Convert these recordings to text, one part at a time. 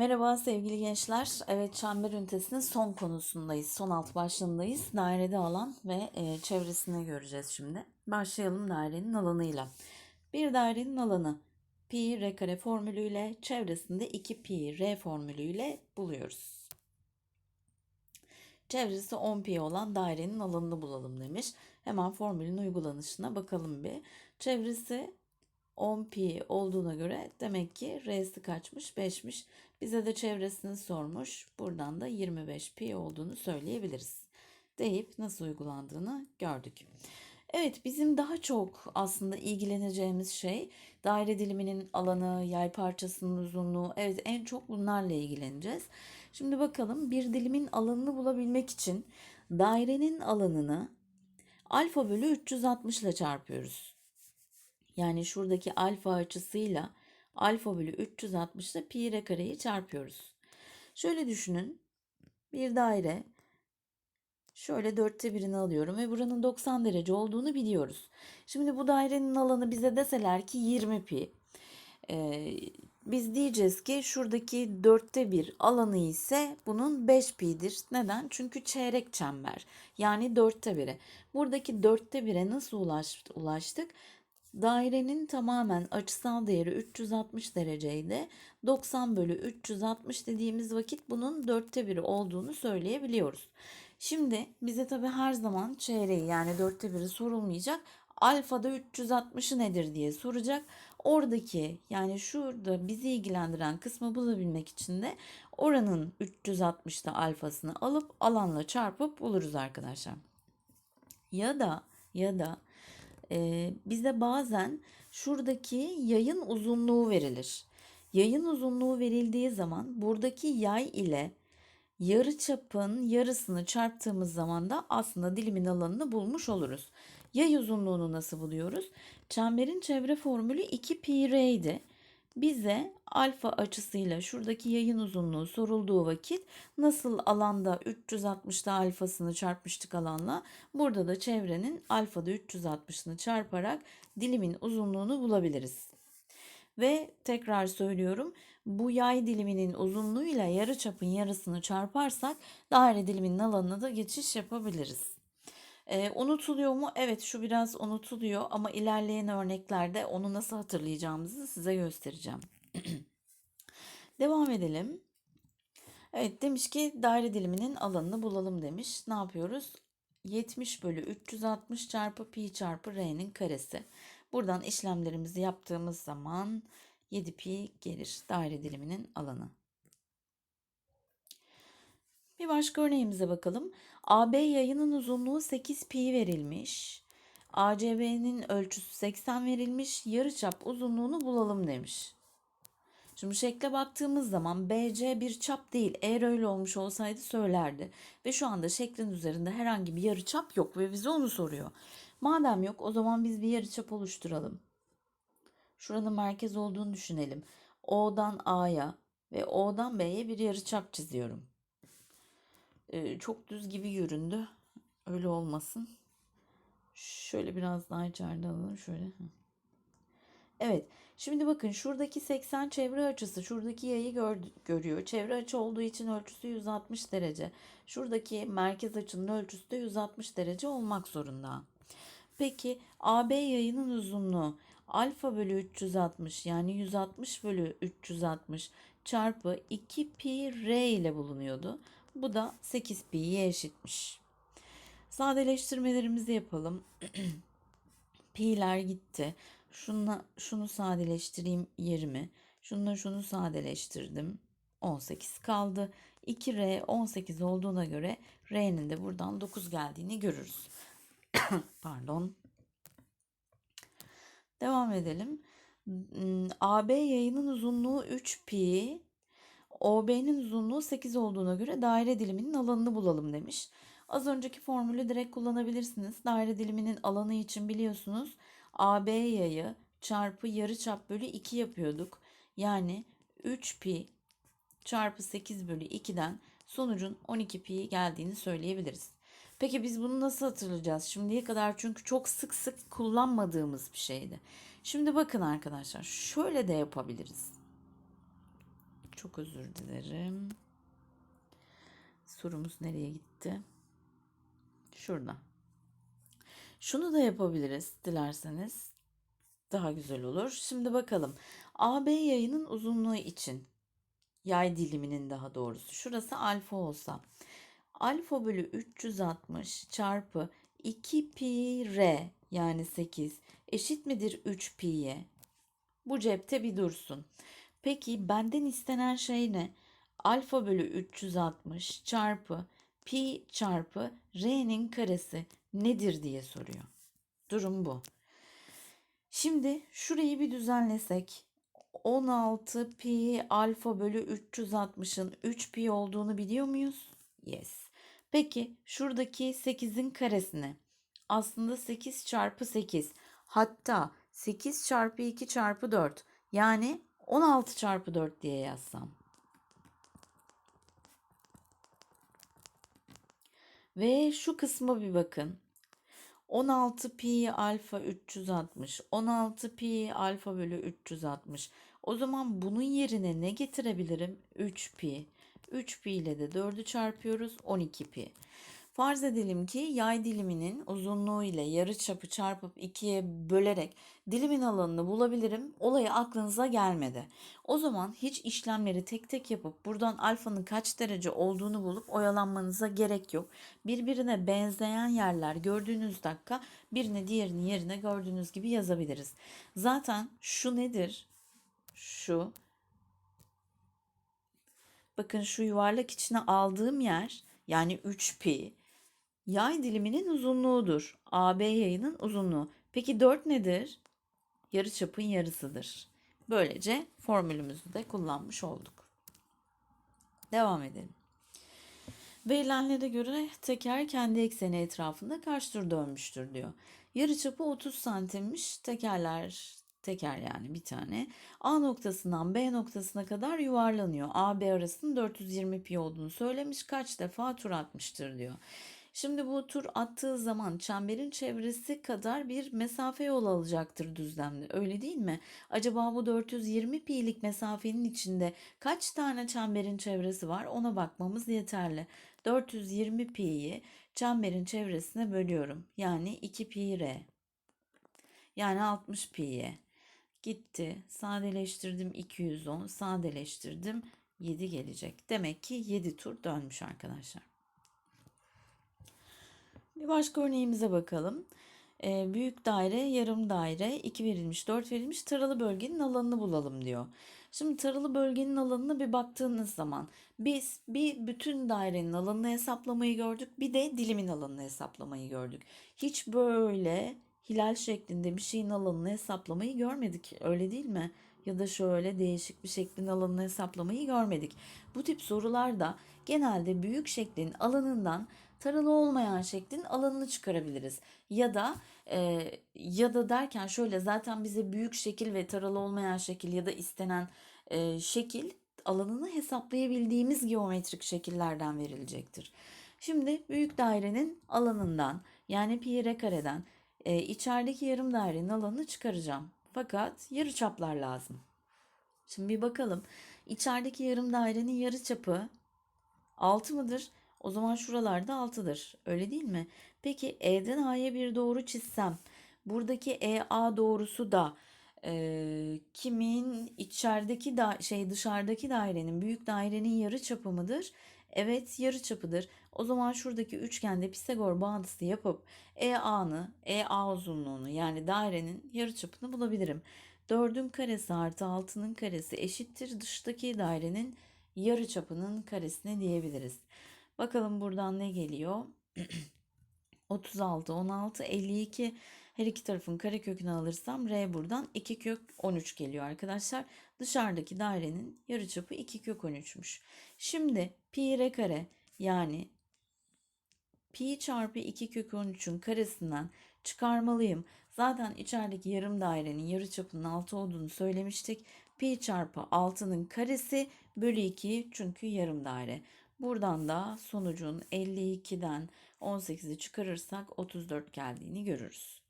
Merhaba sevgili gençler. Evet çember ünitesinin son konusundayız. Son alt başlığındayız. Dairede alan ve e, çevresini göreceğiz şimdi. Başlayalım dairenin alanıyla. Bir dairenin alanı pi r kare formülüyle çevresinde 2 pi r formülüyle buluyoruz. Çevresi 10 pi olan dairenin alanını bulalım demiş. Hemen formülün uygulanışına bakalım bir. Çevresi 10 pi olduğuna göre demek ki r'si kaçmış? 5'miş. Bize de çevresini sormuş. Buradan da 25 pi olduğunu söyleyebiliriz. Deyip nasıl uygulandığını gördük. Evet bizim daha çok aslında ilgileneceğimiz şey daire diliminin alanı, yay parçasının uzunluğu. Evet en çok bunlarla ilgileneceğiz. Şimdi bakalım bir dilimin alanını bulabilmek için dairenin alanını alfa bölü 360 ile çarpıyoruz. Yani şuradaki alfa açısıyla alfa bölü 360 ile pi r kareyi çarpıyoruz. Şöyle düşünün. Bir daire şöyle dörtte birini alıyorum ve buranın 90 derece olduğunu biliyoruz. Şimdi bu dairenin alanı bize deseler ki 20 pi. Ee, biz diyeceğiz ki şuradaki dörtte bir alanı ise bunun 5 pi'dir. Neden? Çünkü çeyrek çember. Yani dörtte bire. Buradaki dörtte bire nasıl ulaştık? Dairenin tamamen açısal değeri 360 dereceydi. 90 bölü 360 dediğimiz vakit bunun dörtte biri olduğunu söyleyebiliyoruz. Şimdi bize tabi her zaman çeyreği yani dörtte biri sorulmayacak. Alfada 360'ı nedir diye soracak. Oradaki yani şurada bizi ilgilendiren kısmı bulabilmek için de oranın 360'ta alfasını alıp alanla çarpıp buluruz arkadaşlar. Ya da ya da e, bize bazen şuradaki yayın uzunluğu verilir. Yayın uzunluğu verildiği zaman buradaki yay ile yarı çapın yarısını çarptığımız zaman da aslında dilimin alanını bulmuş oluruz. Yay uzunluğunu nasıl buluyoruz? Çemberin çevre formülü 2 pi r idi bize alfa açısıyla şuradaki yayın uzunluğu sorulduğu vakit nasıl alanda 360'da alfasını çarpmıştık alanla burada da çevrenin alfada 360'ını çarparak dilimin uzunluğunu bulabiliriz. Ve tekrar söylüyorum bu yay diliminin uzunluğuyla yarı çapın yarısını çarparsak daire diliminin alanına da geçiş yapabiliriz. E, unutuluyor mu? Evet şu biraz unutuluyor ama ilerleyen örneklerde onu nasıl hatırlayacağımızı size göstereceğim. Devam edelim. Evet demiş ki daire diliminin alanını bulalım demiş. Ne yapıyoruz? 70 bölü 360 çarpı pi çarpı r'nin karesi. Buradan işlemlerimizi yaptığımız zaman 7 pi gelir daire diliminin alanı. Bir başka örneğimize bakalım. AB yayının uzunluğu 8 pi verilmiş. ACB'nin ölçüsü 80 verilmiş. Yarıçap uzunluğunu bulalım demiş. Şimdi şekle baktığımız zaman BC bir çap değil. Eğer öyle olmuş olsaydı söylerdi. Ve şu anda şeklin üzerinde herhangi bir yarıçap yok ve bize onu soruyor. Madem yok o zaman biz bir yarıçap oluşturalım. Şuranın merkez olduğunu düşünelim. O'dan A'ya ve O'dan B'ye bir yarıçap çiziyorum. Ee, çok düz gibi göründü. Öyle olmasın. Şöyle biraz daha içeride alalım. Şöyle. Evet. Şimdi bakın şuradaki 80 çevre açısı şuradaki yayı gör, görüyor. Çevre açı olduğu için ölçüsü 160 derece. Şuradaki merkez açının ölçüsü de 160 derece olmak zorunda. Peki AB yayının uzunluğu alfa bölü 360 yani 160 bölü 360 çarpı 2 pi r ile bulunuyordu. Bu da 8 pi'ye eşitmiş. Sadeleştirmelerimizi yapalım. Pi'ler gitti. Şunla, şunu sadeleştireyim 20. Şunla şunu sadeleştirdim. 18 kaldı. 2R 18 olduğuna göre R'nin de buradan 9 geldiğini görürüz. Pardon. Devam edelim. AB yayının uzunluğu 3 pi. OB'nin uzunluğu 8 olduğuna göre daire diliminin alanını bulalım demiş. Az önceki formülü direkt kullanabilirsiniz. Daire diliminin alanı için biliyorsunuz AB yayı çarpı yarıçap bölü 2 yapıyorduk. Yani 3 pi çarpı 8 bölü 2'den sonucun 12 pi geldiğini söyleyebiliriz. Peki biz bunu nasıl hatırlayacağız? Şimdiye kadar çünkü çok sık sık kullanmadığımız bir şeydi. Şimdi bakın arkadaşlar şöyle de yapabiliriz. Çok özür dilerim. Sorumuz nereye gitti? Şurada. Şunu da yapabiliriz dilerseniz. Daha güzel olur. Şimdi bakalım. AB yayının uzunluğu için yay diliminin daha doğrusu. Şurası alfa olsa. Alfa bölü 360 çarpı 2 pi r yani 8 eşit midir 3 pi'ye? Bu cepte bir dursun. Peki benden istenen şey ne? Alfa bölü 360 çarpı pi çarpı r'nin karesi nedir diye soruyor. Durum bu. Şimdi şurayı bir düzenlesek 16 pi alfa bölü 360'ın 3 pi olduğunu biliyor muyuz? Yes. Peki şuradaki 8'in karesine aslında 8 çarpı 8 hatta 8 çarpı 2 çarpı 4 yani 16 çarpı 4 diye yazsam. Ve şu kısma bir bakın. 16 pi alfa 360. 16 pi alfa bölü 360. O zaman bunun yerine ne getirebilirim? 3 pi. 3 pi ile de 4'ü çarpıyoruz. 12 pi. Farz edelim ki yay diliminin uzunluğu ile yarı çapı çarpıp ikiye bölerek dilimin alanını bulabilirim. Olayı aklınıza gelmedi. O zaman hiç işlemleri tek tek yapıp buradan alfanın kaç derece olduğunu bulup oyalanmanıza gerek yok. Birbirine benzeyen yerler gördüğünüz dakika birini diğerinin yerine gördüğünüz gibi yazabiliriz. Zaten şu nedir? Şu. Bakın şu yuvarlak içine aldığım yer yani 3pi yay diliminin uzunluğudur. AB yayının uzunluğu. Peki 4 nedir? Yarıçapın yarısıdır. Böylece formülümüzü de kullanmış olduk. Devam edelim. Verilenlere göre teker kendi ekseni etrafında kaç tur dönmüştür diyor. Yarıçapı 30 santimmiş. Tekerler teker yani bir tane. A noktasından B noktasına kadar yuvarlanıyor. A B arasının 420 pi olduğunu söylemiş. Kaç defa tur atmıştır diyor. Şimdi bu tur attığı zaman çemberin çevresi kadar bir mesafe yol alacaktır düzlemde. Öyle değil mi? Acaba bu 420 pi'lik mesafenin içinde kaç tane çemberin çevresi var? Ona bakmamız yeterli. 420 pi'yi çemberin çevresine bölüyorum. Yani 2 pi r. Yani 60 pi'ye. Gitti. Sadeleştirdim 210. Sadeleştirdim 7 gelecek. Demek ki 7 tur dönmüş arkadaşlar. Bir başka örneğimize bakalım. Ee, büyük daire, yarım daire, 2 verilmiş, 4 verilmiş taralı bölgenin alanını bulalım diyor. Şimdi taralı bölgenin alanına bir baktığınız zaman biz bir bütün dairenin alanını hesaplamayı gördük. Bir de dilimin alanını hesaplamayı gördük. Hiç böyle hilal şeklinde bir şeyin alanını hesaplamayı görmedik. Öyle değil mi? Ya da şöyle değişik bir şeklin alanını hesaplamayı görmedik. Bu tip sorularda genelde büyük şeklin alanından taralı olmayan şeklin alanını çıkarabiliriz. Ya da e, ya da derken şöyle zaten bize büyük şekil ve taralı olmayan şekil ya da istenen e, şekil alanını hesaplayabildiğimiz geometrik şekillerden verilecektir. Şimdi büyük dairenin alanından yani pi r kareden e, içerideki yarım dairenin alanını çıkaracağım. Fakat yarı çaplar lazım. Şimdi bir bakalım. İçerideki yarım dairenin yarı çapı 6 mıdır? O zaman şuralarda 6'dır. Öyle değil mi? Peki E'den A'ya bir doğru çizsem buradaki EA doğrusu da e, kimin içerideki da şey dışarıdaki dairenin büyük dairenin yarı çapı mıdır? Evet yarı çapıdır. O zaman şuradaki üçgende Pisagor bağıntısı yapıp EA'nı, EA uzunluğunu yani dairenin yarı çapını bulabilirim. 4'ün karesi artı 6'nın karesi eşittir dıştaki dairenin yarı çapının karesine diyebiliriz. Bakalım buradan ne geliyor? 36, 16, 52 her iki tarafın karekökünü alırsam R buradan 2 kök 13 geliyor arkadaşlar. Dışarıdaki dairenin yarıçapı 2 kök 13'müş. Şimdi pi r kare yani pi çarpı 2 kök 13'ün karesinden çıkarmalıyım. Zaten içerideki yarım dairenin yarıçapının 6 olduğunu söylemiştik. Pi çarpı 6'nın karesi bölü 2 çünkü yarım daire. Buradan da sonucun 52'den 18'i çıkarırsak 34 geldiğini görürüz.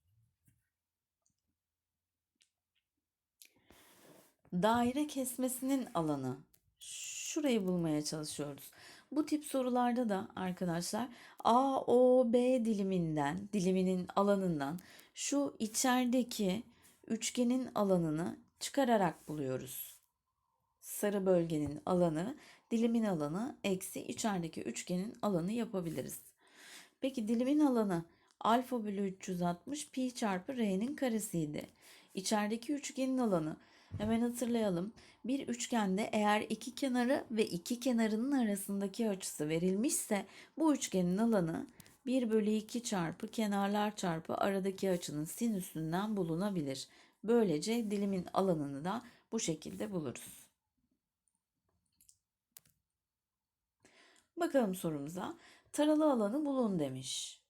Daire kesmesinin alanı şurayı bulmaya çalışıyoruz. Bu tip sorularda da arkadaşlar A, O, B diliminden, diliminin alanından şu içerideki üçgenin alanını çıkararak buluyoruz. Sarı bölgenin alanı, dilimin alanı eksi içerideki üçgenin alanı yapabiliriz. Peki dilimin alanı alfa bölü 360 pi çarpı r'nin karesiydi. İçerideki üçgenin alanı hemen hatırlayalım. Bir üçgende eğer iki kenarı ve iki kenarının arasındaki açısı verilmişse bu üçgenin alanı 1 bölü 2 çarpı kenarlar çarpı aradaki açının sinüsünden bulunabilir. Böylece dilimin alanını da bu şekilde buluruz. Bakalım sorumuza. Taralı alanı bulun demiş.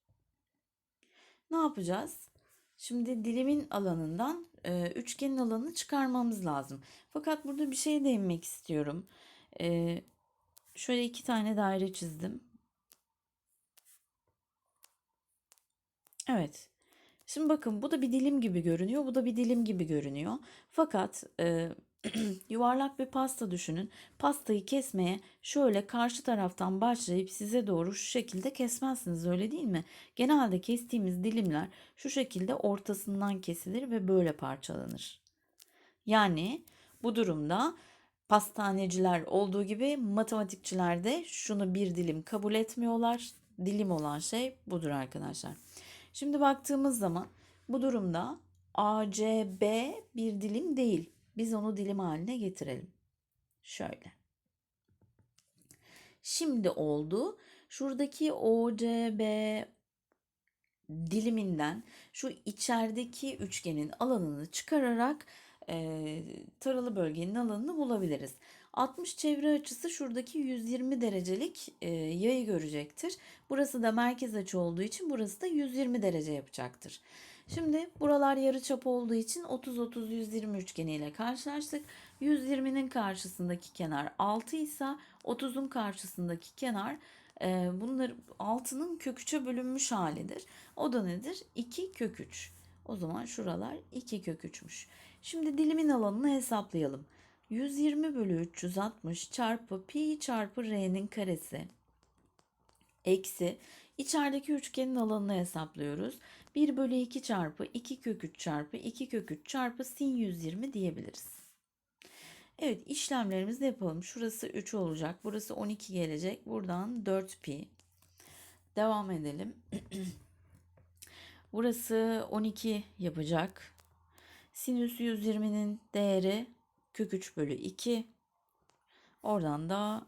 Ne yapacağız? Şimdi dilimin alanından e, üçgenin alanını çıkarmamız lazım. Fakat burada bir şey değinmek istiyorum. E, şöyle iki tane daire çizdim. Evet. Şimdi bakın bu da bir dilim gibi görünüyor. Bu da bir dilim gibi görünüyor. Fakat e, yuvarlak bir pasta düşünün. Pastayı kesmeye şöyle karşı taraftan başlayıp size doğru şu şekilde kesmezsiniz öyle değil mi? Genelde kestiğimiz dilimler şu şekilde ortasından kesilir ve böyle parçalanır. Yani bu durumda pastaneciler olduğu gibi matematikçiler de şunu bir dilim kabul etmiyorlar. Dilim olan şey budur arkadaşlar. Şimdi baktığımız zaman bu durumda ACB bir dilim değil. Biz onu dilim haline getirelim. Şöyle. Şimdi oldu. Şuradaki OCB diliminden şu içerideki üçgenin alanını çıkararak e, taralı bölgenin alanını bulabiliriz. 60 çevre açısı şuradaki 120 derecelik e, yayı görecektir. Burası da merkez açı olduğu için burası da 120 derece yapacaktır. Şimdi buralar yarıçap olduğu için 30-30-120 üçgeniyle karşılaştık. 120'nin karşısındaki kenar 6 ise 30'un karşısındaki kenar e, bunlar 6'nın kök 3'e bölünmüş halidir. O da nedir? 2 kök 3. O zaman şuralar 2 kök 3'müş. Şimdi dilimin alanını hesaplayalım. 120 bölü 360 çarpı pi çarpı r'nin karesi eksi içerideki üçgenin alanını hesaplıyoruz. 1 bölü 2 çarpı 2 kök 3 çarpı 2 kök 3 çarpı sin 120 diyebiliriz. Evet işlemlerimizi yapalım. Şurası 3 olacak. Burası 12 gelecek. Buradan 4 pi. Devam edelim. Burası 12 yapacak. Sinüs 120'nin değeri kök 3 bölü 2. Oradan da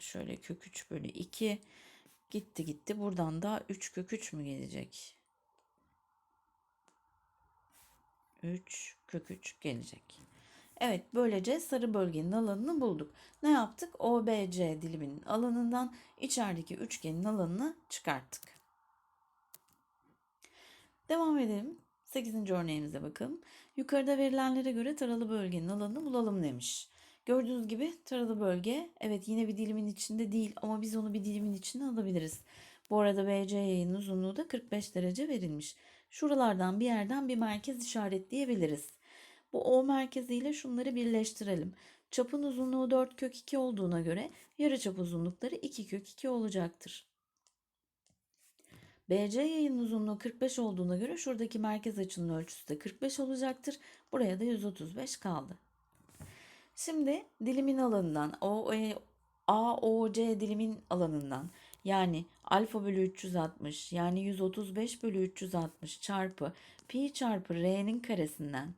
şöyle kök 3 bölü 2 gitti gitti. Buradan da 3 kök 3 mü gelecek? 3 kök 3 gelecek. Evet böylece sarı bölgenin alanını bulduk. Ne yaptık? OBC diliminin alanından içerideki üçgenin alanını çıkarttık. Devam edelim. 8. örneğimize bakalım. Yukarıda verilenlere göre taralı bölgenin alanını bulalım demiş. Gördüğünüz gibi taralı bölge evet yine bir dilimin içinde değil ama biz onu bir dilimin içine alabiliriz. Bu arada BC yayın uzunluğu da 45 derece verilmiş. Şuralardan bir yerden bir merkez işaretleyebiliriz. Bu O merkeziyle şunları birleştirelim. Çapın uzunluğu 4 kök 2 olduğuna göre yarıçap uzunlukları 2 kök 2 olacaktır. BC yayın uzunluğu 45 olduğuna göre şuradaki merkez açının ölçüsü de 45 olacaktır. Buraya da 135 kaldı. Şimdi dilimin alanından e, AOC dilimin alanından yani alfa bölü 360 yani 135 bölü 360 çarpı pi çarpı r'nin karesinden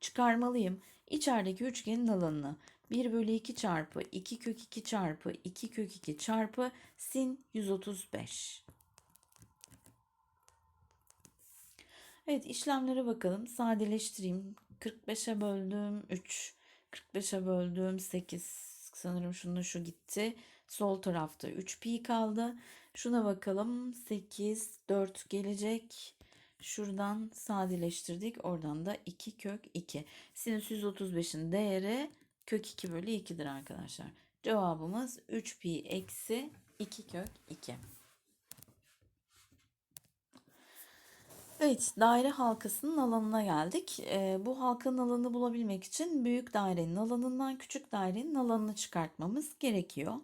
çıkarmalıyım. İçerideki üçgenin alanını 1 bölü 2 çarpı 2 kök 2 çarpı 2 kök 2 çarpı sin 135. Evet işlemlere bakalım. Sadeleştireyim. 45'e böldüm 3. 45'e böldüm 8. Sanırım şununla şu gitti. Sol tarafta 3 pi kaldı. Şuna bakalım. 8, 4 gelecek. Şuradan sadeleştirdik. Oradan da 2 kök 2. Sinüs 135'in değeri kök 2 bölü 2'dir arkadaşlar. Cevabımız 3 pi eksi 2 kök 2. Evet, daire halkasının alanına geldik. Ee, bu halkanın alanını bulabilmek için büyük dairenin alanından küçük dairenin alanını çıkartmamız gerekiyor.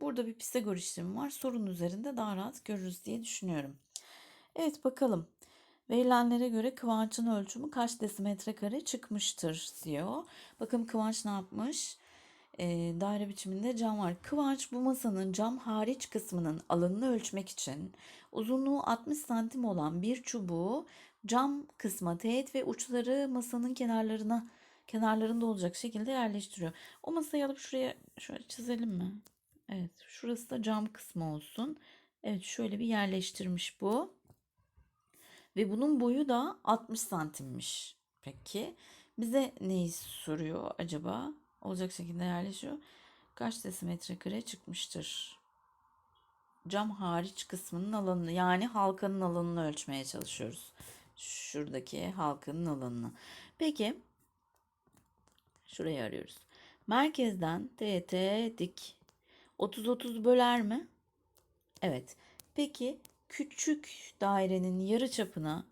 Burada bir Pisagor işlemi var. Sorun üzerinde daha rahat görürüz diye düşünüyorum. Evet bakalım. Verilenlere göre Kıvanç'ın ölçümü kaç desimetre kare çıkmıştır diyor. Bakın Kıvanç ne yapmış? Ee, daire biçiminde cam var. Kıvanç bu masanın cam hariç kısmının alanını ölçmek için uzunluğu 60 santim olan bir çubuğu cam kısma teğet ve uçları masanın kenarlarına kenarlarında olacak şekilde yerleştiriyor. O masayı alıp şuraya şöyle çizelim mi? Evet, şurası da cam kısmı olsun. Evet, şöyle bir yerleştirmiş bu. Ve bunun boyu da 60 santimmiş. Peki bize neyi soruyor acaba? Olacak şekilde yerleşiyor. Kaç desimetre kare çıkmıştır? Cam hariç kısmının alanını yani halkanın alanını ölçmeye çalışıyoruz. Şuradaki halkanın alanını. Peki şurayı arıyoruz. Merkezden TT dik 30-30 böler mi? Evet. Peki küçük dairenin yarı çapına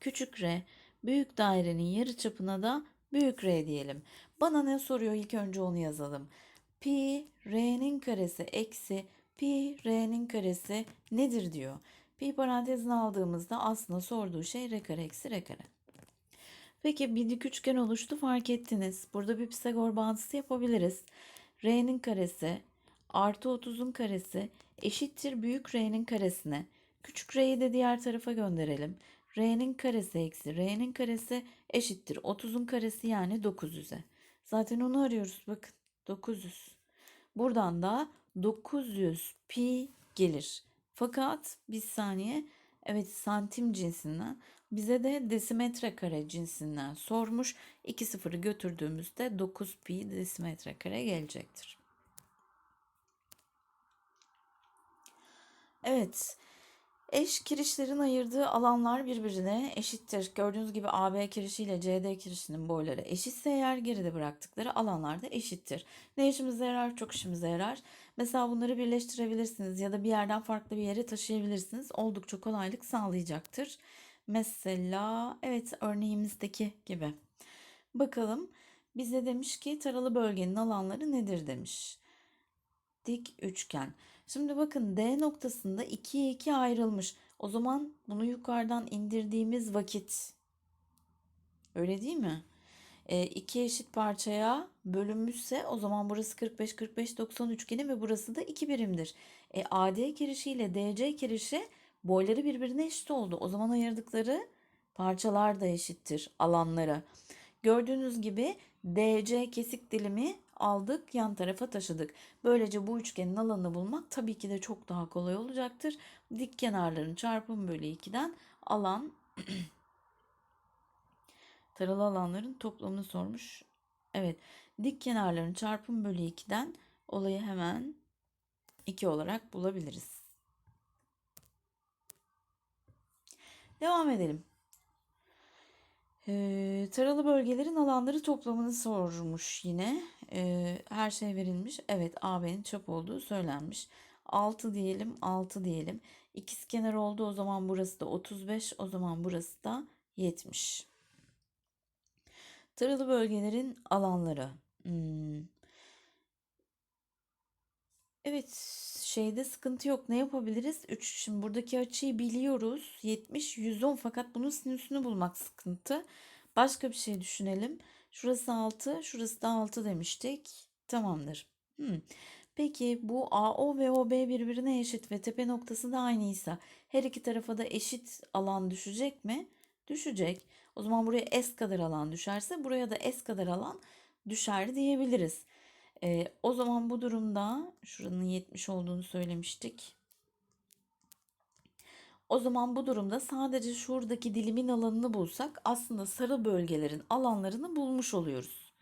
küçük r, büyük dairenin yarı çapına da büyük r diyelim. Bana ne soruyor ilk önce onu yazalım. Pi r'nin karesi eksi pi r'nin karesi nedir diyor. Pi parantezine aldığımızda aslında sorduğu şey r kare eksi r kare. Peki bir dik üçgen oluştu fark ettiniz. Burada bir Pisagor bağıntısı yapabiliriz. R'nin karesi artı 30'un karesi eşittir büyük R'nin karesine. Küçük R'yi de diğer tarafa gönderelim. R'nin karesi eksi R'nin karesi eşittir 30'un karesi yani 900'e. Zaten onu arıyoruz bakın 900. Buradan da 900 pi gelir. Fakat bir saniye evet santim cinsinden bize de desimetre kare cinsinden sormuş. 2 sıfırı götürdüğümüzde 9 pi desimetre kare gelecektir. Evet. Eş kirişlerin ayırdığı alanlar birbirine eşittir. Gördüğünüz gibi AB kirişi ile CD kirişinin boyları eşitse eğer geride bıraktıkları alanlar da eşittir. Ne işimize yarar? Çok işimize yarar. Mesela bunları birleştirebilirsiniz ya da bir yerden farklı bir yere taşıyabilirsiniz. Oldukça kolaylık sağlayacaktır. Mesela evet örneğimizdeki gibi. Bakalım bize demiş ki taralı bölgenin alanları nedir demiş. Dik üçgen. Şimdi bakın D noktasında 2'ye 2 ayrılmış. O zaman bunu yukarıdan indirdiğimiz vakit öyle değil mi? E, iki eşit parçaya bölünmüşse o zaman burası 45 45 90 üçgeni ve burası da 2 birimdir. E, AD kirişi ile DC kirişi boyları birbirine eşit oldu. O zaman ayırdıkları parçalar da eşittir alanlara. Gördüğünüz gibi DC kesik dilimi aldık yan tarafa taşıdık. Böylece bu üçgenin alanını bulmak tabii ki de çok daha kolay olacaktır. Dik kenarların çarpım bölü 2'den alan taralı alanların toplamını sormuş. Evet dik kenarların çarpım bölü 2'den olayı hemen 2 olarak bulabiliriz. Devam edelim. Ee, taralı bölgelerin alanları toplamını sormuş yine. Ee, her şey verilmiş. Evet AB'nin çap olduğu söylenmiş. 6 diyelim 6 diyelim. İkiz kenar oldu o zaman burası da 35 o zaman burası da 70. Taralı bölgelerin alanları. Hmm. Evet şeyde sıkıntı yok. Ne yapabiliriz? 3 şimdi buradaki açıyı biliyoruz. 70 110 fakat bunun sinüsünü bulmak sıkıntı. Başka bir şey düşünelim. Şurası 6, şurası da 6 demiştik. Tamamdır. Hmm. Peki bu AO ve OB birbirine eşit ve tepe noktası da aynıysa her iki tarafa da eşit alan düşecek mi? Düşecek. O zaman buraya S kadar alan düşerse buraya da S kadar alan düşer diyebiliriz. Ee, o zaman bu durumda şuranın 70 olduğunu söylemiştik. O zaman bu durumda sadece şuradaki dilimin alanını bulsak aslında sarı bölgelerin alanlarını bulmuş oluyoruz.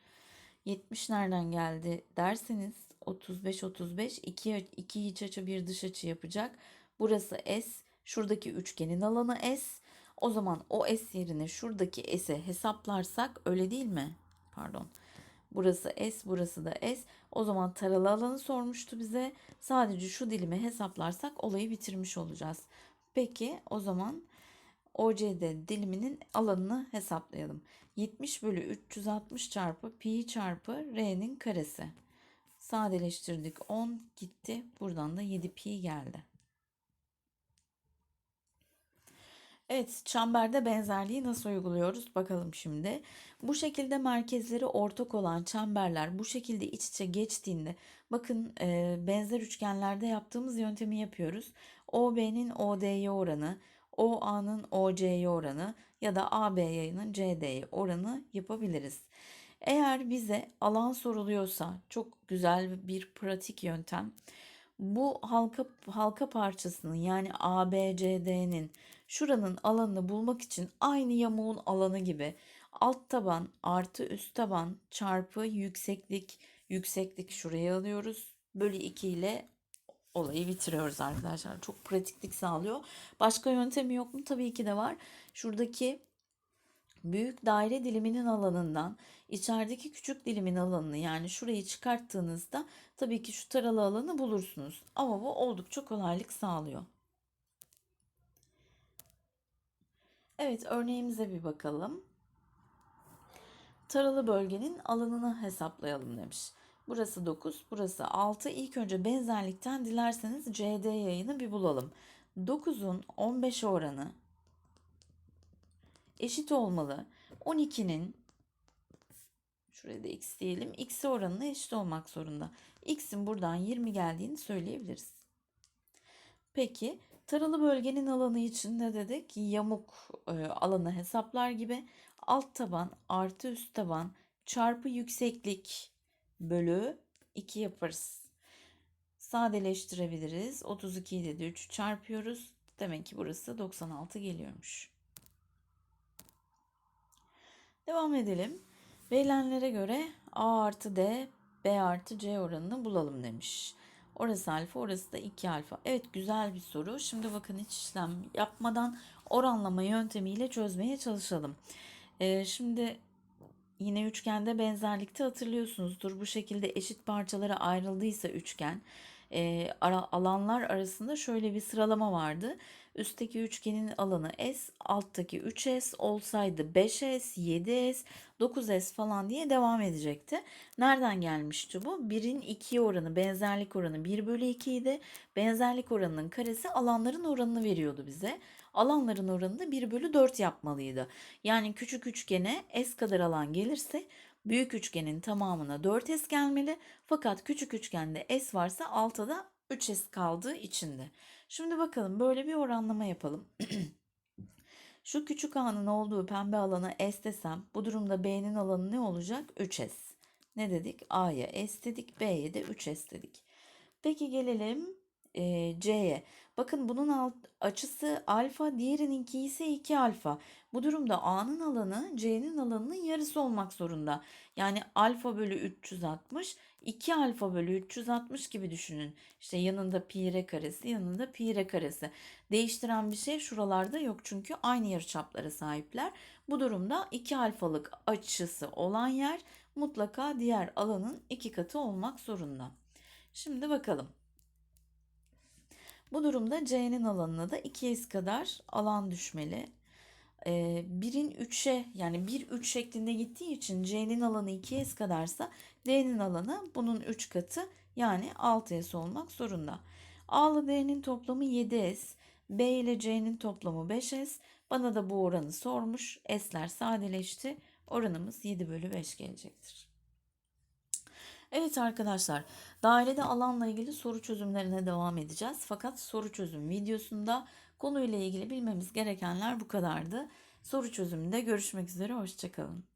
70 nereden geldi derseniz 35 35 2 2 iç açı bir dış açı yapacak. Burası S. Şuradaki üçgenin alanı S. O zaman o S yerine şuradaki S'i hesaplarsak öyle değil mi? Pardon. Burası S, burası da S. O zaman taralı alanı sormuştu bize. Sadece şu dilimi hesaplarsak olayı bitirmiş olacağız. Peki o zaman OCD diliminin alanını hesaplayalım. 70 bölü 360 çarpı pi çarpı r'nin karesi. Sadeleştirdik 10 gitti. Buradan da 7 pi geldi. Evet, çemberde benzerliği nasıl uyguluyoruz bakalım şimdi. Bu şekilde merkezleri ortak olan çemberler bu şekilde iç içe geçtiğinde bakın e, benzer üçgenlerde yaptığımız yöntemi yapıyoruz. OB'nin OD'ye oranı, OA'nın OC'ye oranı ya da AB'nin CD'ye oranı yapabiliriz. Eğer bize alan soruluyorsa çok güzel bir pratik yöntem. Bu halka halka parçasının yani ABCD'nin şuranın alanını bulmak için aynı yamuğun alanı gibi alt taban artı üst taban çarpı yükseklik yükseklik şuraya alıyoruz. Bölü 2 ile olayı bitiriyoruz arkadaşlar. Çok pratiklik sağlıyor. Başka yöntemi yok mu? Tabii ki de var. Şuradaki büyük daire diliminin alanından içerideki küçük dilimin alanını yani şurayı çıkarttığınızda tabii ki şu taralı alanı bulursunuz. Ama bu oldukça kolaylık sağlıyor. Evet örneğimize bir bakalım. Taralı bölgenin alanını hesaplayalım demiş. Burası 9, burası 6. İlk önce benzerlikten dilerseniz CD yayını bir bulalım. 9'un 15 oranı eşit olmalı. 12'nin şuraya da x diyelim. X oranına eşit olmak zorunda. X'in buradan 20 geldiğini söyleyebiliriz. Peki taralı bölgenin alanı için ne dedik? Yamuk e, alanı hesaplar gibi alt taban artı üst taban çarpı yükseklik bölü 2 yaparız. Sadeleştirebiliriz. 32 ile de 3 çarpıyoruz. Demek ki burası 96 geliyormuş. Devam edelim. Verilenlere göre A artı D, B artı C oranını bulalım demiş. Orası alfa, orası da 2 alfa. Evet güzel bir soru. Şimdi bakın hiç işlem yapmadan oranlama yöntemiyle çözmeye çalışalım. Ee, şimdi yine üçgende benzerlikte hatırlıyorsunuzdur. Bu şekilde eşit parçalara ayrıldıysa üçgen e, ara, alanlar arasında şöyle bir sıralama vardı. Üstteki üçgenin alanı S, alttaki 3S olsaydı 5S, 7S, 9S falan diye devam edecekti. Nereden gelmişti bu? 1'in 2'ye oranı, benzerlik oranı 1 bölü 2 idi. Benzerlik oranının karesi alanların oranını veriyordu bize. Alanların oranı da 1 bölü 4 yapmalıydı. Yani küçük üçgene S kadar alan gelirse büyük üçgenin tamamına 4S gelmeli. Fakat küçük üçgende S varsa altta da 3S kaldığı içinde. Şimdi bakalım böyle bir oranlama yapalım. Şu küçük a'nın olduğu pembe alana S desem bu durumda B'nin alanı ne olacak? 3S. Ne dedik? A'ya S dedik, B'ye de 3S dedik. Peki gelelim e, C'ye. Bakın bunun alt, açısı alfa, diğerininki ise 2 alfa. Bu durumda A'nın alanı C'nin alanının yarısı olmak zorunda. Yani alfa bölü 360, 2 alfa bölü 360 gibi düşünün. İşte yanında pi r karesi, yanında pi r karesi. Değiştiren bir şey şuralarda yok çünkü aynı yarıçaplara sahipler. Bu durumda 2 alfalık açısı olan yer mutlaka diğer alanın iki katı olmak zorunda. Şimdi bakalım. Bu durumda C'nin alanına da 2S kadar alan düşmeli. Ee, 1'in 3'e yani 1 3 şeklinde gittiği için C'nin alanı 2S kadarsa D'nin alanı bunun 3 katı yani 6S olmak zorunda. A ile D'nin toplamı 7S, B ile C'nin toplamı 5S. Bana da bu oranı sormuş. S'ler sadeleşti. Oranımız 7 bölü 5 gelecektir. Evet arkadaşlar, dairede alanla ilgili soru çözümlerine devam edeceğiz. Fakat soru çözüm videosunda konuyla ilgili bilmemiz gerekenler bu kadardı. Soru çözümünde görüşmek üzere, hoşçakalın.